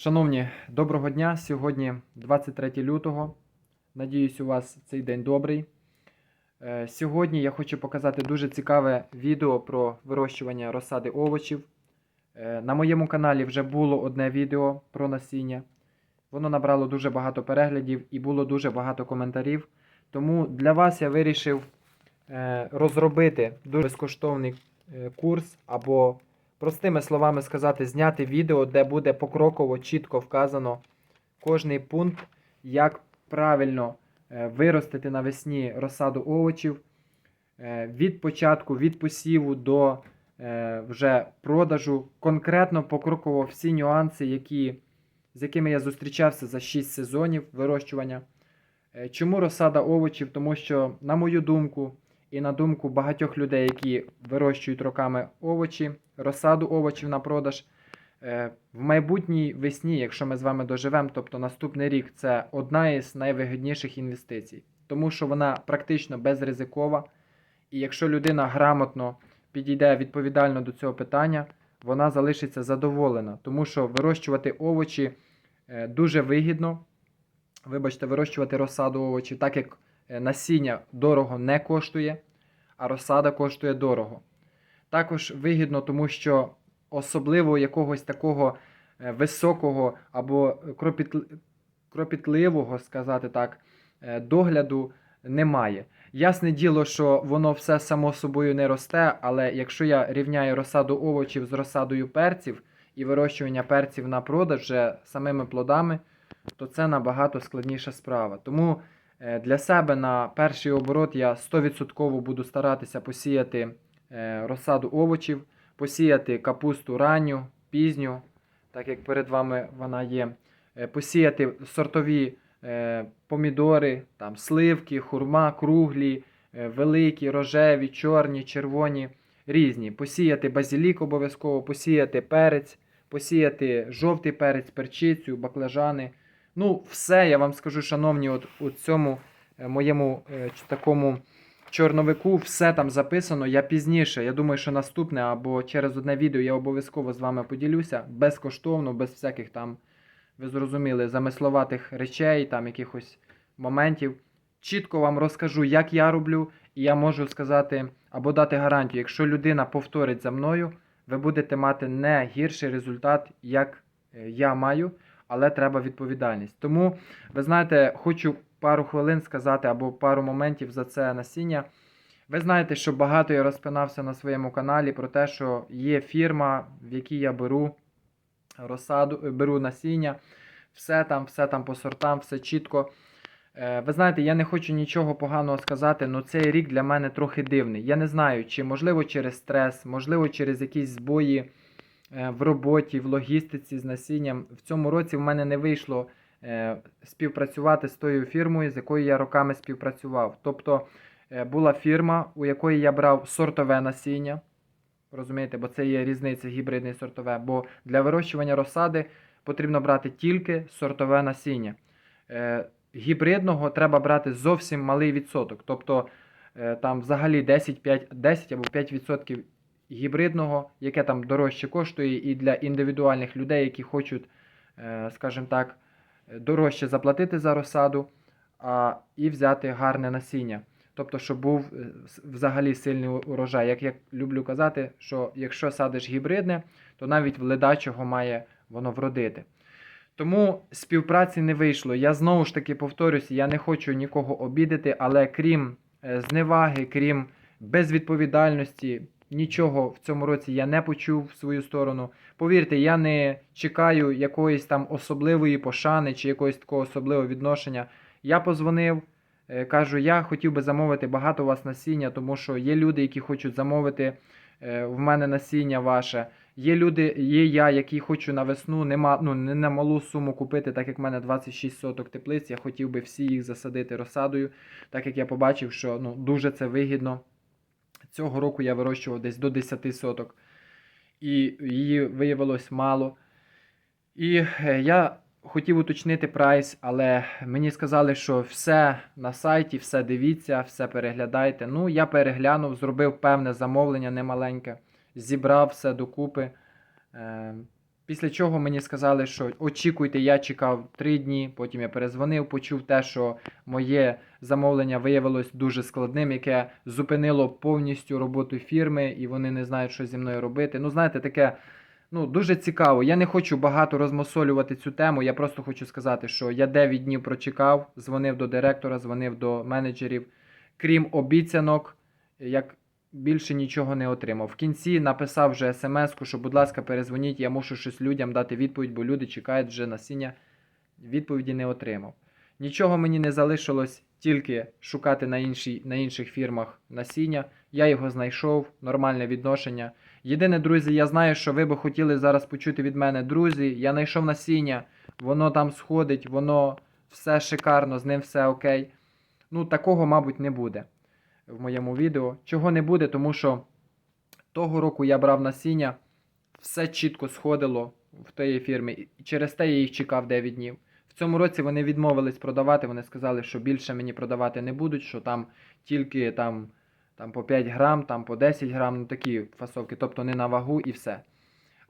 Шановні, доброго дня! Сьогодні 23 лютого. Надіюсь, у вас цей день добрий. Е, Сьогодні я хочу показати дуже цікаве відео про вирощування розсади овочів. Е, На моєму каналі вже було одне відео про насіння. Воно набрало дуже багато переглядів і було дуже багато коментарів. Тому для вас я вирішив е, розробити дуже безкоштовний курс або простими словами сказати, зняти відео, де буде покроково чітко вказано кожний пункт, як правильно е, виростити навесні розсаду овочів е, від початку, від посіву до е, вже продажу, конкретно покроково всі нюанси, які, з якими я зустрічався за 6 сезонів вирощування. Чому розсада овочів? Тому що, на мою думку, і на думку багатьох людей, які вирощують роками овочі, розсаду овочів на продаж. е, В майбутній весні, якщо ми з вами доживемо, тобто наступний рік, це одна із найвигідніших інвестицій, тому що вона практично безризикова. І якщо людина грамотно підійде відповідально до цього питання, вона залишиться задоволена, тому що вирощувати овочі е, дуже вигідно. Вибачте, вирощувати розсаду овочів, так як насіння дорого не коштує, а розсада коштує дорого. Також вигідно, тому що особливо якогось такого е, високого або кропітливого, сказати так, е, догляду немає. Ясне діло, що воно все само собою не росте, але якщо я рівняю розсаду овочів з розсадою перців і вирощування перців на продаж вже самими плодами, то це набагато складніша справа. Тому е, для себе на перший оборот я 100% буду старатися посіяти е, розсаду овочів, посіяти капусту ранню, пізню, так як перед вами вона є, е, посіяти сортові е, помідори, там, сливки, хурма, круглі, е, великі, рожеві, чорні, червоні, різні. Посіяти базилік обов'язково, посіяти перець, посіяти жовтий перець, перчицю, баклажани. Ну, все, я вам скажу, шановні, от у цьому е, моєму е, такому чорновику все там записано. Я пізніше, я думаю, що наступне або через одне відео я обов'язково з вами поділюся безкоштовно, без всяких там, ви зрозуміли, замисловатих речей, там якихось моментів. Чітко вам розкажу, як я роблю, і я можу сказати або дати гарантію, якщо людина повторить за мною, ви будете мати не гірший результат, як е, я маю, але треба відповідальність. Тому, ви знаєте, хочу пару хвилин сказати або пару моментів за це насіння. Ви знаєте, що багато я розпинався на своєму каналі про те, що є фірма, в якій я беру розсаду, беру насіння, все там, все там по сортам, все чітко. Е, Ви знаєте, я не хочу нічого поганого сказати, але цей рік для мене трохи дивний. Я не знаю, чи можливо через стрес, можливо, через якісь збої в роботі, в логістиці з насінням. В цьому році в мене не вийшло е, співпрацювати з тою фірмою, з якою я роками співпрацював. Тобто е, була фірма, у якої я брав сортове насіння. Розумієте, бо це є різниця гібридне і сортове. Бо для вирощування розсади потрібно брати тільки сортове насіння. Е, гібридного треба брати зовсім малий відсоток. Тобто е, там взагалі 10, 5, 10 або 5% гібридного, яке там дорожче коштує, і для індивідуальних людей, які хочуть, е, скажімо так, дорожче заплатити за розсаду, а, і взяти гарне насіння. Тобто, щоб був е, взагалі сильний урожай. Як я люблю казати, що якщо садиш гібридне, то навіть в ледачого має воно вродити. Тому співпраці не вийшло. Я знову ж таки повторюсь, я не хочу нікого обідати, але крім е, зневаги, крім безвідповідальності, нічого в цьому році я не почув в свою сторону. Повірте, я не чекаю якоїсь там особливої пошани чи якогось такого особливого відношення. Я позвонив, е, кажу, я хотів би замовити багато у вас насіння, тому що є люди, які хочуть замовити е, в мене насіння ваше. Є люди, є я, які хочу на весну нема, ну, не на малу суму купити, так як в мене 26 соток теплиць. Я хотів би всі їх засадити розсадою, так як я побачив, що ну, дуже це вигідно. Цього року я вирощував десь до 10 соток, і її виявилось мало. І е, я хотів уточнити прайс, але мені сказали, що все на сайті, все дивіться, все переглядайте. Ну, я переглянув, зробив певне замовлення немаленьке, зібрав все докупи. Після чого мені сказали, що очікуйте, я чекав три дні. Потім я перезвонив, почув те, що моє замовлення виявилось дуже складним, яке зупинило повністю роботу фірми, і вони не знають, що зі мною робити. Ну, знаєте, таке ну, дуже цікаво. Я не хочу багато розмосолювати цю тему. Я просто хочу сказати, що я 9 днів прочекав, дзвонив до директора, дзвонив до менеджерів. Крім обіцянок, як більше нічого не отримав. В кінці написав вже смс-ку, що, будь ласка, перезвоніть, я мушу щось людям дати відповідь, бо люди чекають вже насіння. Відповіді не отримав. Нічого мені не залишилось, тільки шукати на, іншій, на інших фірмах насіння. Я його знайшов, нормальне відношення. Єдине, друзі, я знаю, що ви би хотіли зараз почути від мене, друзі. Я знайшов насіння, воно там сходить, воно все шикарно, з ним все окей. Ну, такого, мабуть, не буде в моєму відео. Чого не буде, тому що того року я брав насіння, все чітко сходило в тієї фірми. І через те я їх чекав 9 днів. В цьому році вони відмовились продавати. Вони сказали, що більше мені продавати не будуть, що там тільки там, там по 5 грам, там по 10 грам, ну такі фасовки, тобто не на вагу і все.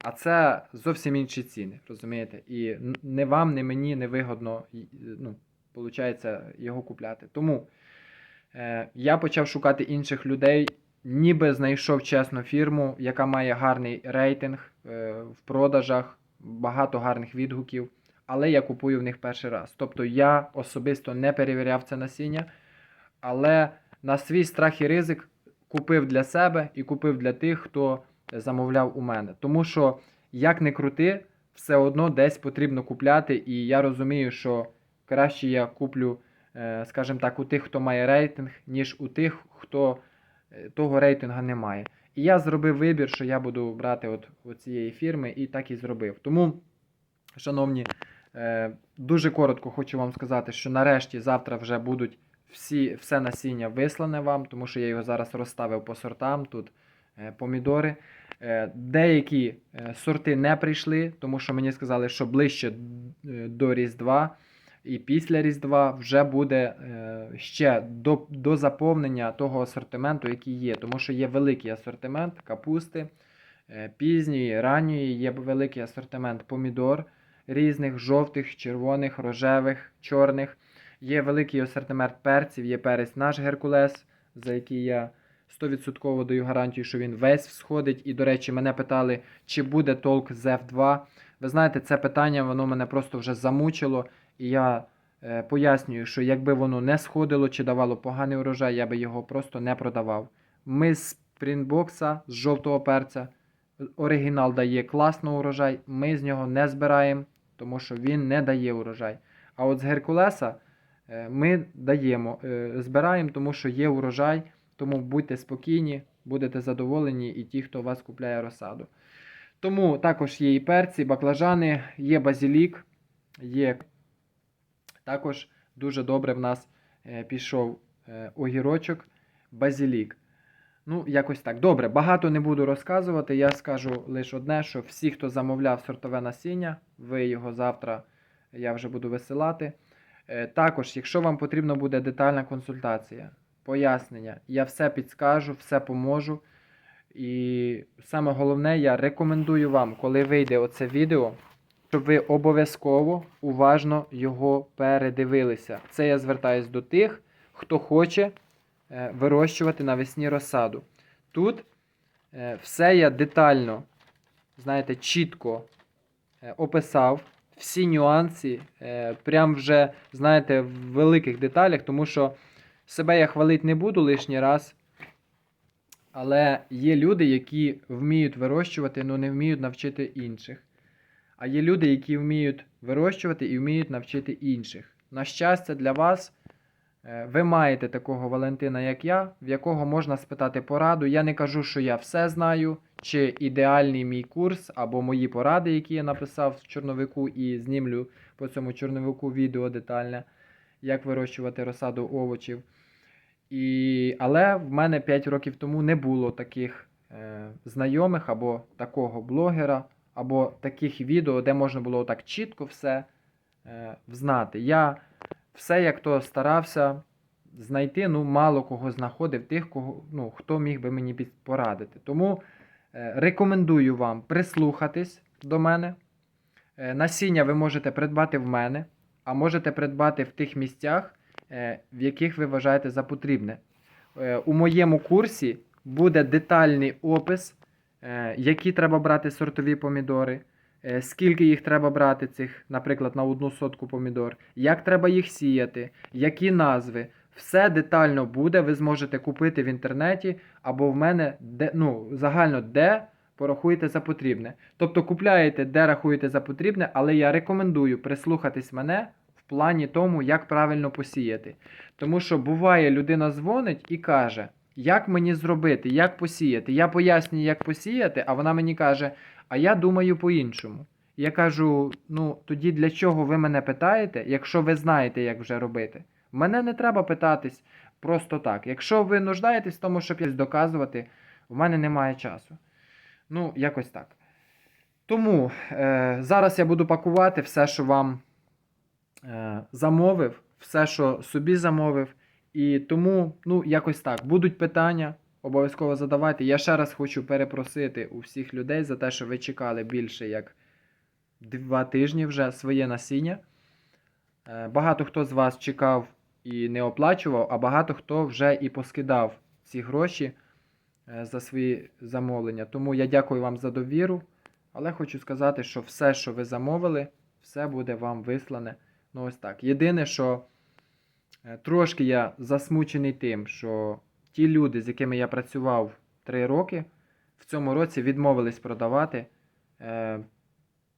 А це зовсім інші ціни, розумієте? І не вам, не мені не вигодно ну, виходить, його купляти. Тому я почав шукати інших людей, ніби знайшов чесну фірму, яка має гарний рейтинг е, в продажах, багато гарних відгуків. Але я купую в них перший раз. Тобто я особисто не перевіряв це насіння, але на свій страх і ризик купив для себе і купив для тих, хто замовляв у мене. Тому що, як не крути, все одно десь потрібно купляти, і я розумію, що краще я куплю, е, скажімо так, у тих, хто має рейтинг, ніж у тих, хто е, того рейтинга не має. І я зробив вибір, що я буду брати от, от цієї фірми, і так і зробив. Тому, шановні, е, дуже коротко хочу вам сказати, що нарешті завтра вже будуть всі, все насіння вислане вам, тому що я його зараз розставив по сортам. Тут е, помідори. Е, Деякі е, сорти не прийшли, тому що мені сказали, що ближче е, до Різдва і після Різдва вже буде е, ще до, до заповнення того асортименту, який є. Тому що є великий асортимент капусти, е, пізньої, ранньої, є великий асортимент помідор різних, жовтих, червоних, рожевих, чорних. Є великий асортимент перців, є перець наш Геркулес, за який я 100% даю гарантію, що він весь всходить. І, до речі, мене питали, чи буде толк з F2. Ви знаєте, це питання воно мене просто вже замучило. І я е, пояснюю, що якби воно не сходило чи давало поганий урожай, я би його просто не продавав. Ми з Спрінбокса, з жовтого перця, оригінал дає класний урожай, ми з нього не збираємо, тому що він не дає урожай. А от з Геркулеса е, ми даємо, е, збираємо, тому що є урожай, тому будьте спокійні, будете задоволені і ті, хто у вас купляє розсаду. Тому також є і перці, баклажани, є базілік, є також дуже добре в нас е, пішов е, огірочок, базілік. Ну, якось так. Добре, багато не буду розказувати. Я скажу лише одне, що всі, хто замовляв сортове насіння, ви його завтра я вже буду висилати. Е, Також, якщо вам потрібна буде детальна консультація, пояснення, я все підскажу, все поможу. І саме головне, я рекомендую вам, коли вийде оце відео, щоб ви обов'язково уважно його передивилися. Це я звертаюсь до тих, хто хоче е, вирощувати навесні розсаду. Тут е, все я детально, знаєте, чітко е, описав всі нюанси, прям вже, знаєте, в великих деталях, тому що себе я хвалити не буду лишній раз. Але є люди, які вміють вирощувати, але не вміють навчити інших. А є люди, які вміють вирощувати і вміють навчити інших. На щастя, для вас, е, ви маєте такого Валентина, як я, в якого можна спитати пораду. Я не кажу, що я все знаю, чи ідеальний мій курс або мої поради, які я написав в чорновику, і знімлю по цьому чорновику відео детальне, як вирощувати розсаду овочів. І... Але в мене 5 років тому не було таких е, знайомих або такого блогера, або таких відео, де можна було так чітко все е, взнати. Я все як то старався знайти, ну, мало кого знаходив, тих, кого, ну, хто міг би мені порадити. Тому е, рекомендую вам прислухатись до мене, Е, Насіння ви можете придбати в мене, а можете придбати в тих місцях, е, в яких ви вважаєте за потрібне. Е, У моєму курсі буде детальний опис, які треба брати сортові помідори, е, скільки їх треба брати цих, наприклад, на одну сотку помідор, як треба їх сіяти, які назви. Все детально буде, ви зможете купити в інтернеті або в мене де, ну, загально де порахуєте за потрібне. Тобто купляєте, де рахуєте за потрібне, але я рекомендую прислухатись мене в плані тому, як правильно посіяти. Тому що буває, людина дзвонить і каже, як мені зробити, як посіяти. Я пояснюю, як посіяти, а вона мені каже, а я думаю по-іншому. Я кажу: ну тоді для чого ви мене питаєте, якщо ви знаєте, як вже робити? Мене не треба питатись просто так. Якщо ви нуждаєтесь в тому, щоб якось доказувати, в мене немає часу. Ну, якось так. Тому е, зараз я буду пакувати все, що вам е, замовив, все, що собі замовив. І тому, ну, якось так. Будуть питання, обов'язково задавайте. Я ще раз хочу перепросити у всіх людей за те, що ви чекали більше як два тижні вже своє насіння. Е, Багато хто з вас чекав і не оплачував, а багато хто вже і поскидав ці гроші е, за свої замовлення. Тому я дякую вам за довіру. Але хочу сказати, що все, що ви замовили, все буде вам вислане. Ну, ось так. Єдине, що трошки я засмучений тим, що ті люди, з якими я працював 3 роки, в цьому році відмовились продавати. Е,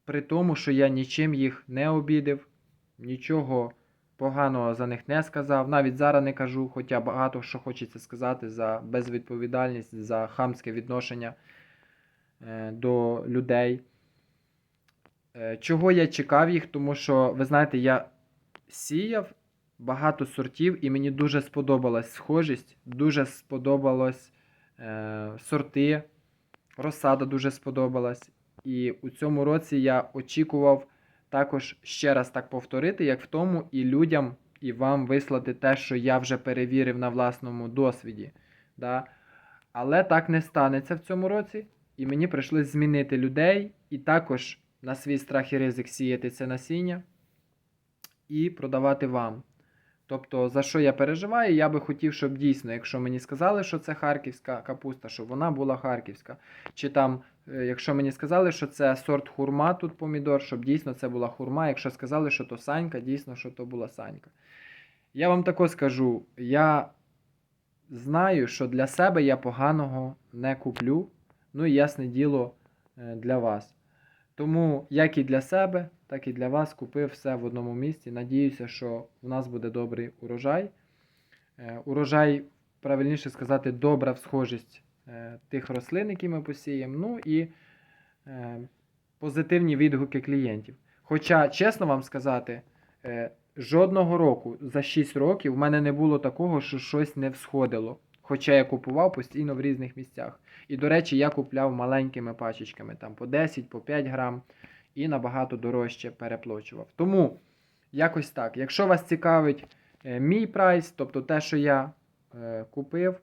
при тому, що я нічим їх не обідив, нічого поганого за них не сказав. Навіть зараз не кажу, хоча багато що хочеться сказати за безвідповідальність, за хамське відношення е, до людей. Е, Чого я чекав їх? Тому що, ви знаєте, я сіяв багато сортів, і мені дуже сподобалась схожість, дуже сподобалось е, сорти, розсада дуже сподобалась. І у цьому році я очікував також ще раз так повторити, як в тому, і людям, і вам вислати те, що я вже перевірив на власному досвіді. Да? Але так не станеться в цьому році, і мені прийшлось змінити людей і також на свій страх і ризик сіяти це насіння і продавати вам. Тобто, за що я переживаю, я би хотів, щоб дійсно, якщо мені сказали, що це харківська капуста, щоб вона була харківська. Чи там, е, якщо мені сказали, що це сорт хурма, тут помідор, щоб дійсно це була хурма. Якщо сказали, що то санька, дійсно, що то була санька. Я вам також скажу, я знаю, що для себе я поганого не куплю. Ну і ясне діло е, для вас. Тому як і для себе, так і для вас купив все в одному місці. Надіюся, що в нас буде добрий урожай. Е, Урожай, правильніше сказати, добра всхожість е, тих рослин, які ми посіємо. Ну і е, позитивні відгуки клієнтів. Хоча, чесно вам сказати, жодного року за 6 років в мене не було такого, що щось не всходило. Хоча я купував постійно в різних місцях. І, до речі, я купляв маленькими пачечками, там по 10, по 5 грам, і набагато дорожче переплачував. Тому якось так. Якщо вас цікавить е, мій прайс, тобто те, що я е, купив,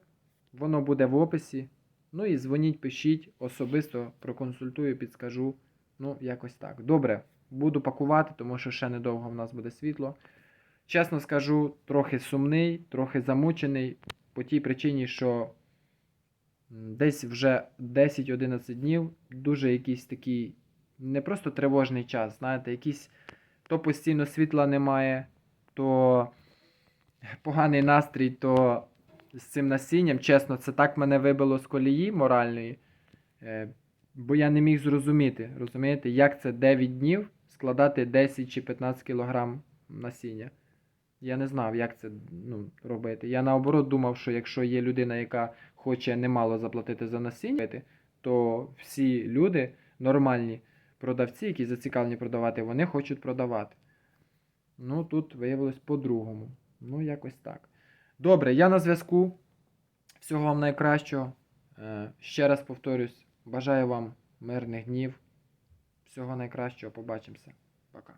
воно буде в описі. Ну і дзвоніть, пишіть, особисто проконсультую, підскажу. Ну, якось так. Добре, буду пакувати, тому що ще недовго в нас буде світло. Чесно скажу, трохи сумний, трохи замучений по тій причині, що десь вже 10-11 днів дуже якийсь такий не просто тривожний час, знаєте, якийсь то постійно світла немає, то поганий настрій, то з цим насінням. Чесно, це так мене вибило з колії моральної, е, бо я не міг зрозуміти, розумієте, як це 9 днів складати 10 чи 15 кілограм насіння. Я не знав, як це ну, робити. Я наоборот думав, що якщо є людина, яка хоче немало заплатити за насіння, то всі люди, нормальні продавці, які зацікавлені продавати, вони хочуть продавати. Ну, тут виявилось по-другому. Ну, якось так. Добре, я на зв'язку. Всього вам найкращого. Е, Ще раз повторюсь, бажаю вам мирних днів. Всього найкращого, побачимося. Пока.